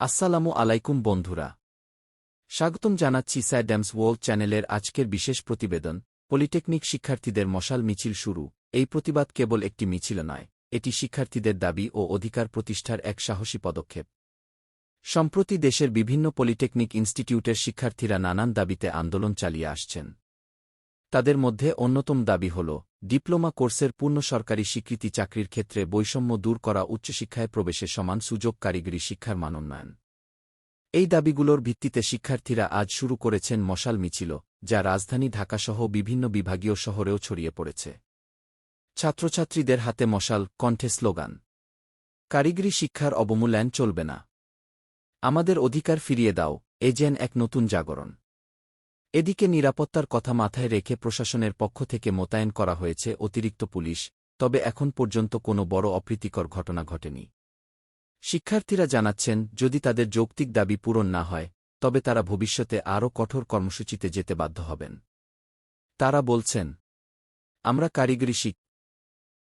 আসসালামু আলাইকুম বন্ধুরা। স্বাগতম জানাচ্ছি স্যাডামস ওয়ার্ল্ড চ্যানেলের আজকের বিশেষ প্রতিবেদন, পলিটেকনিক শিক্ষার্থীদের মশাল মিছিল শুরু। এই প্রতিবাদ কেবল একটি মিছিল নয়, এটি শিক্ষার্থীদের দাবি ও অধিকার প্রতিষ্ঠার এক সাহসী পদক্ষেপ। সম্প্রতি দেশের বিভিন্ন পলিটেকনিক ইনস্টিটিউটের শিক্ষার্থীরা নানান দাবিতে আন্দোলন চালিয়ে আসছেন। তাদের মধ্যে অন্যতম দাবি হল ডিপ্লোমা কোর্সের পূর্ণ সরকারি স্বীকৃতি চাকরির ক্ষেত্রে বৈষম্য দূর করা উচ্চশিক্ষায় প্রবেশে সমান সুযোগ কারিগরি শিক্ষার মানোন্নয়ন এই দাবিগুলোর ভিত্তিতে শিক্ষার্থীরা আজ শুরু করেছেন মশাল মিছিল, যা রাজধানী ঢাকাসহ বিভিন্ন বিভাগীয় শহরেও ছড়িয়ে পড়েছে। ছাত্রছাত্রীদের হাতে মশাল, কণ্ঠে স্লোগান, কারিগরি শিক্ষার অবমূল্যায়ন চলবে না। আমাদের অধিকার ফিরিয়ে দাও, এ যেন এক নতুন জাগরণ। এদিকে নিরাপত্তার কথা মাথায় রেখে প্রশাসনের পক্ষ থেকে মোতায়েন করা হয়েছে অতিরিক্ত পুলিশ, তবে এখন পর্যন্ত কোনো বড় অপ্রীতিকর ঘটনা ঘটেনি। শিক্ষার্থীরা জানাচ্ছেন, যদি তাদের যৌক্তিক দাবি পূরণ না হয়, তবে তারা ভবিষ্যতে আরও কঠোর কর্মসূচিতে যেতে বাধ্য হবেন। তারা বলছেন, আমরা কারিগরি শিক